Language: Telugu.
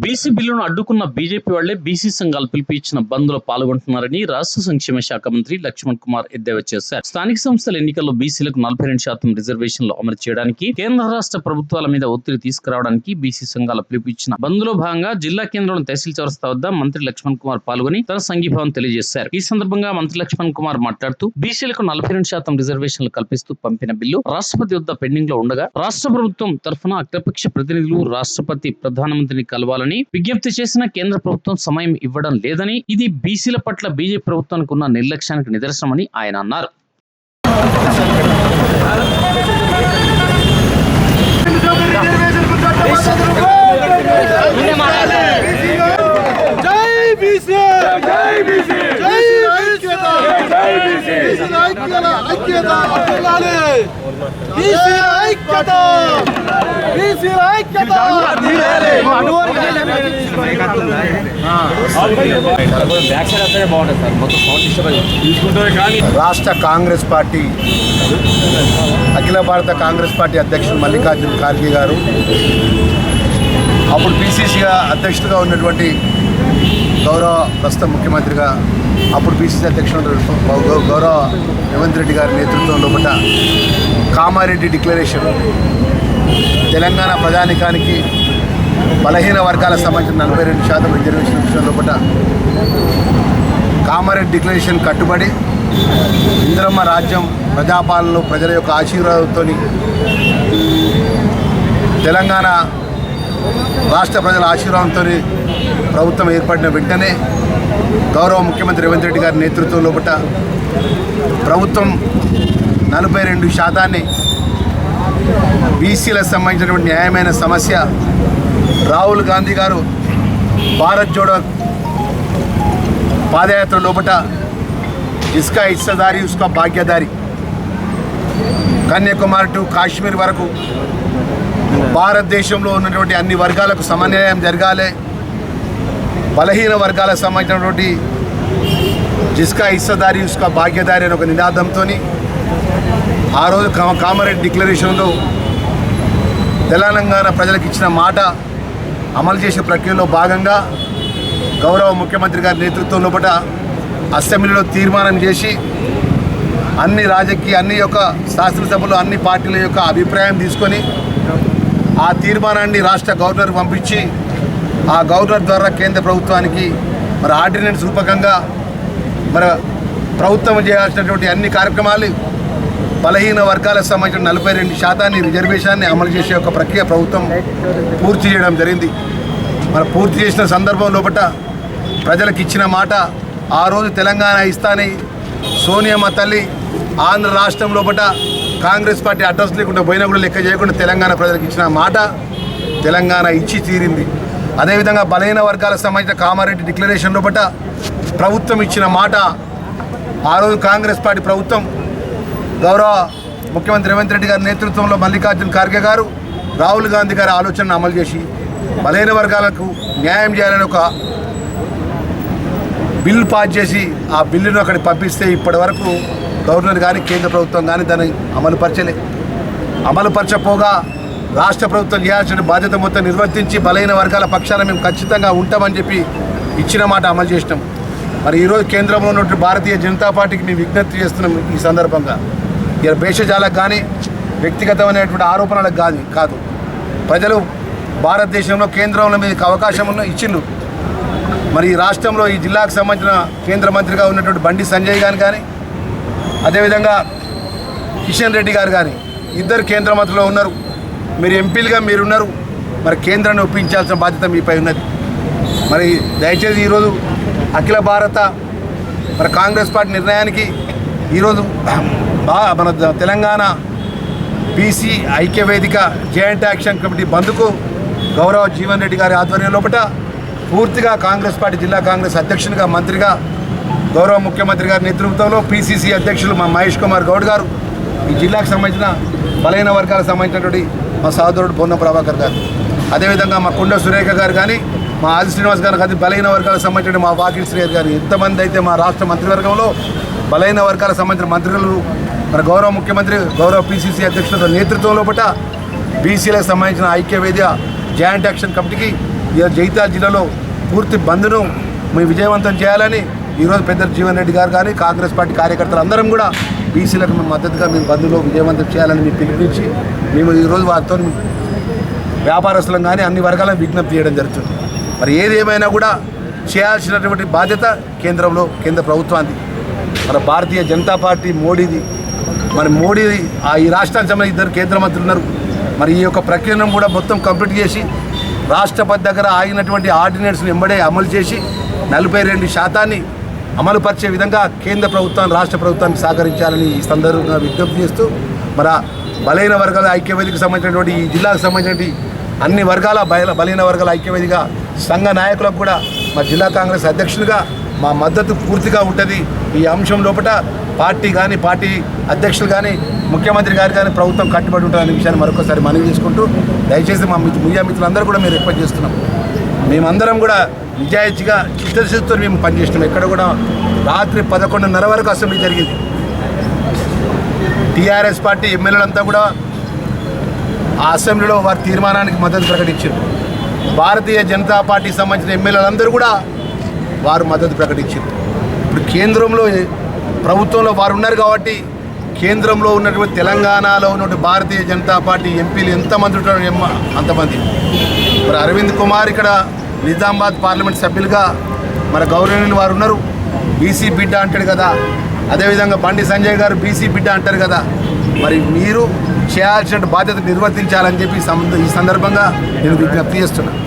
బీసీ బిల్లును అడ్డుకున్న బీజేపీ వాళ్ళే బీసీ సంఘాలు పిలిపించిన ఇచ్చిన బంద్లో పాల్గొంటున్నారని రాష్ట్ర సంక్షేమ శాఖ మంత్రి లక్ష్మణ్ కుమార్ ఎద్దేవా చేశారు. స్థానిక సంస్థల ఎన్నికల్లో బీసీలకు నలభై రెండు శాతం రిజర్వేషన్లు అమలు చేయడానికి కేంద్ర రాష్ట్ర ప్రభుత్వాల మీద ఒత్తిడి తీసుకురావడానికి బీసీ సంఘాలు పిలిపించిన ఇచ్చిన బంద్లో భాగంగా జిల్లా కేంద్రంలో తహసీల్ చౌరస్తా వద్ద మంత్రి లక్ష్మణ్ కుమార్ పాల్గొని తన సంఘీభావం తెలియజేశారు. ఈ సందర్భంగా మంత్రి లక్ష్మణ్ కుమార్ మాట్లాడుతూ బీసీలకు నలభై రెండు శాతం రిజర్వేషన్లు కల్పిస్తూ పంపిన బిల్లు రాష్ట్రపతి వద్ద పెండింగ్లో ఉండగా రాష్ట్ర ప్రభుత్వం తరఫున అఖిలపక్ష ప్రతినిధులు రాష్ట్రపతి ప్రధానమంత్రిని కలవాలని విజ్ఞప్తి చేసిన కేంద్ర ప్రభుత్వం సమయం ఇవ్వడం లేదని ఇది బీసీల పట్ల బీజేపీ ప్రభుత్వానికి ఉన్న నిర్లక్ష్యానికి నిదర్శనమని ఆయన అన్నారు. జై బీసీ! జై బీసీ! ఐక్యత ఐక్యత బీసీ ఐక్యత బీసీ ఐక్యత. రాష్ట్ర కాంగ్రెస్ పార్టీ అఖిల భారత కాంగ్రెస్ పార్టీ అధ్యక్షుడు మల్లికార్జున ఖార్గే గారు అప్పుడు పిసిసిగా అధ్యక్షుడిగా ఉన్నటువంటి గౌరవ ప్రస్తుత ముఖ్యమంత్రిగా అప్పుడు పిసిసి అధ్యక్షుడు గౌరవ రేవంత్ రెడ్డి గారి నేతృత్వంలో పట్ట కామారెడ్డి డిక్లరేషన్. తెలంగాణ ప్రజానికానికి బలహీన వర్గాల సంబంధించిన నలభై రెండు శాతం రిజర్వేషన్ విషయంలో పట్ట కామారెడ్డి డిక్లరేషన్ కట్టుబడి ఇంద్రమ్మ రాజ్యం ప్రజాపాలనలో ప్రజల యొక్క ఆశీర్వాదంతో తెలంగాణ రాష్ట్ర ప్రజల ఆశీర్వాదంతో ప్రభుత్వం ఏర్పడిన వెంటనే గౌరవ ముఖ్యమంత్రి రేవంత్ రెడ్డి గారి నేతృత్వంలో పట్ల ప్రభుత్వం నలభై రెండు శాతాన్ని బీసీలకు సంబంధించినటువంటి న్యాయమైన సమస్య రాహుల్ గాంధీ గారు భారత్ జోడో పాదయాత్ర లోపట ఇస్కా హిస్సదారి ఉస్కా భాగ్యదారి. కన్యాకుమారి టు కాశ్మీర్ వరకు భారతదేశంలో ఉన్నటువంటి అన్ని వర్గాలకు సమన్వయం జరగాలి. బలహీన వర్గాలకు సంబంధించినటువంటి జిస్కా ఇస్సదారి ఉస్కా భాగ్యదారి అనే ఒక నినాదంతో ఆ రోజు కామ- కామారెడ్డి డిక్లరేషన్లో తెలంగాణ ప్రజలకు ఇచ్చిన మాట అమలు చేసే ప్రక్రియలో భాగంగా గౌరవ ముఖ్యమంత్రి గారి నేతృత్వంలో పట అసెంబ్లీలో తీర్మానం చేసి అన్ని రాజకీయ అన్ని యొక్క శాసనసభలో అన్ని పార్టీల యొక్క అభిప్రాయం తీసుకొని ఆ తీర్మానాన్ని రాష్ట్ర గవర్నర్ పంపించి ఆ గవర్నర్ ద్వారా కేంద్ర ప్రభుత్వానికి మరి ఆర్డినెన్స్ రూపకంగా మరి ప్రభుత్వం చేయాల్సినటువంటి అన్ని కార్యక్రమాలు బలహీన వర్గాలకు సంబంధించిన నలభై రెండు శాతాన్ని రిజర్వేషన్ని అమలు చేసే ఒక ప్రక్రియ ప్రభుత్వం పూర్తి చేయడం జరిగింది. మరి పూర్తి చేసిన సందర్భం లోపల ప్రజలకు ఇచ్చిన మాట ఆ రోజు తెలంగాణ ఇస్తాని సోనియమ్మ తల్లి ఆంధ్ర రాష్ట్రం లోపల కాంగ్రెస్ పార్టీ అడ్రస్ లేకుండా పోయినా కూడా లెక్క చేయకుండా తెలంగాణ ప్రజలకు ఇచ్చిన మాట తెలంగాణ ఇచ్చి తీరింది. అదేవిధంగా బలహీన వర్గాలకు సంబంధించిన కామారెడ్డి డిక్లరేషన్ లోపల ప్రభుత్వం ఇచ్చిన మాట ఆ రోజు కాంగ్రెస్ పార్టీ ప్రభుత్వం గౌరవ ముఖ్యమంత్రి రేవంత్ రెడ్డి గారి నేతృత్వంలో మల్లికార్జున ఖార్గే గారు రాహుల్ గాంధీ గారి ఆలోచనను అమలు చేసి బలహీన వర్గాలకు న్యాయం చేయాలని ఒక బిల్లు పాస్ చేసి ఆ బిల్లును అక్కడికి పంపిస్తే ఇప్పటి వరకు గవర్నర్ కానీ కేంద్ర ప్రభుత్వం కానీ దాన్ని అమలుపరచలే. అమలుపరచపోగా రాష్ట్ర ప్రభుత్వం చేయాల్సిన బాధ్యత మొత్తం నిర్వర్తించి బలహీన వర్గాల పక్షాన మేము ఖచ్చితంగా ఉంటామని చెప్పి ఇచ్చిన మాట అమలు చేసినాం. మరి ఈరోజు కేంద్రంలో ఉన్నటువంటి భారతీయ జనతా పార్టీకి మేము విజ్ఞప్తి చేస్తున్నాం ఈ సందర్భంగా. ఇలా భేషజాలకు కానీ వ్యక్తిగతమైనటువంటి ఆరోపణలకు కాదు కాదు. ప్రజలు భారతదేశంలో కేంద్రంలో మీకు అవకాశం ఉన్న ఇచ్చిండ్రు. మరి ఈ రాష్ట్రంలో ఈ జిల్లాకు సంబంధించిన కేంద్ర మంత్రిగా ఉన్నటువంటి బండి సంజయ్ గారు కానీ అదేవిధంగా కిషన్ రెడ్డి గారు కానీ ఇద్దరు కేంద్ర మంత్రిలో ఉన్నారు. మీరు ఎంపీలుగా మీరున్నారు. మరి కేంద్రాన్ని ఒప్పించాల్సిన బాధ్యత మీపై ఉన్నది. మరి దయచేసి ఈరోజు అఖిల భారత మరి కాంగ్రెస్ పార్టీ నిర్ణయానికి ఈరోజు మన తెలంగాణ బీసీ ఐక్యవేదిక జాయింట్ యాక్షన్ కమిటీ బంద్కు గౌరవ జీవన్ రెడ్డి గారి ఆధ్వర్యం లోపల పూర్తిగా కాంగ్రెస్ పార్టీ జిల్లా కాంగ్రెస్ అధ్యక్షునిగా మంత్రిగా గౌరవ ముఖ్యమంత్రి గారి నేతృత్వంలో పిసిసి అధ్యక్షులు మా మహేష్ కుమార్ గౌడ్ గారు. ఈ జిల్లాకు సంబంధించిన బలహీన వర్గాలకు సంబంధించినటువంటి మా సహోదరుడు పొన్న ప్రభాకర్ గారు. అదేవిధంగా మా కుండ సురేఖ గారు కానీ మా ఆది శ్రీనివాస్ గారు కానీ బలహీన వర్గాలకు సంబంధించిన మా వాకిల్ శ్రేయర్ గారు ఎంతమంది అయితే మా రాష్ట్ర మంత్రివర్గంలో బలహీన వర్గాలకు సంబంధించిన మంత్రులు మన గౌరవ ముఖ్యమంత్రి గౌరవ పిసిసి అధ్యక్షుల నేతృత్వంలో పట్ల బీసీలకు సంబంధించిన ఐక్యవేద్య జాయింట్ యాక్షన్ కమిటీకి ఈరోజు జైతాల్ జిల్లాలో పూర్తి బంద్ను మేము విజయవంతం చేయాలని ఈరోజు పెద్ద జీవన్ రెడ్డి గారు కానీ కాంగ్రెస్ పార్టీ కార్యకర్తలు అందరం కూడా బీసీలకు మేము మద్దతుగా మేము బంధులో విజయవంతం చేయాలని మేము పిలుపునిచ్చి మేము ఈరోజు వారితో వ్యాపారస్తులను కానీ అన్ని వర్గాలను విజ్ఞప్తి చేయడం జరుగుతుంది. మరి ఏది ఏమైనా కూడా చేయాల్సినటువంటి బాధ్యత కేంద్రంలో కేంద్ర ప్రభుత్వానికి మన భారతీయ జనతా పార్టీ మోడీది. మరి మోడీ ఆ ఈ రాష్ట్రానికి సంబంధించి ఇద్దరు కేంద్ర మంత్రులు ఉన్నారు. మరి ఈ యొక్క ప్రక్రియను కూడా మొత్తం కంప్లీట్ చేసి రాష్ట్రపతి దగ్గర ఆగినటువంటి ఆర్డినెన్స్ని ఎంబడే అమలు చేసి నలభై రెండు శాతాన్ని అమలుపరిచే విధంగా కేంద్ర ప్రభుత్వం రాష్ట్ర ప్రభుత్వాన్ని సహకరించాలని ఈ సందర్భంగా విజ్ఞప్తి చేస్తూ మన బలైన వర్గాల ఐక్యవేదికి సంబంధించినటువంటి ఈ జిల్లాకు సంబంధించినటువంటి అన్ని వర్గాల బల బలైన వర్గాల ఐక్యవేదిగా సంఘ నాయకులకు కూడా మా జిల్లా కాంగ్రెస్ అధ్యక్షులుగా మా మద్దతు పూర్తిగా ఉంటుంది. ఈ అంశం లోపల పార్టీ కానీ పార్టీ అధ్యక్షులు కానీ ముఖ్యమంత్రి గారు కానీ ప్రభుత్వం కట్టుబడి ఉంటుందనే విషయాన్ని మరొకసారి మనవి చేసుకుంటూ దయచేసి మా మిత్రు మీడియా మిత్రులందరూ కూడా మేము రిక్వెస్ట్ చేస్తున్నాం. మేమందరం కూడా నిజాయితీగా చిత్తశుద్ధితో మేము పనిచేసినాం ఎక్కడ కూడా రాత్రి పదకొండున్నర వరకు అసెంబ్లీ జరిగింది. టీఆర్ఎస్ పార్టీ ఎమ్మెల్యేలంతా కూడా ఆ అసెంబ్లీలో వారి తీర్మానానికి మద్దతు ప్రకటించారు. భారతీయ జనతా పార్టీకి సంబంధించిన ఎమ్మెల్యేలందరూ కూడా వారు మద్దతు ప్రకటించారు. ఇప్పుడు కేంద్రంలో ప్రభుత్వంలో వారు ఉన్నారు కాబట్టి కేంద్రంలో ఉన్నటువంటి తెలంగాణలో ఉన్నటువంటి భారతీయ జనతా పార్టీ ఎంపీలు ఎంతమంది ఉంటారో అంతమంది. మరి అరవింద్ కుమార్ ఇక్కడ నిజామాబాద్ పార్లమెంట్ సభ్యులుగా మన గౌరవనీయులు వారు ఉన్నారు. బీసీ బిడ్డ అంటాడు కదా. అదేవిధంగా బండి సంజయ్ గారు బీసీ బిడ్డ అంటారు కదా. మరి మీరు చేయాల్సిన బాధ్యత నిర్వర్తించాలని చెప్పి ఈ ఈ సందర్భంగా నేను విజ్ఞప్తి చేస్తున్నాను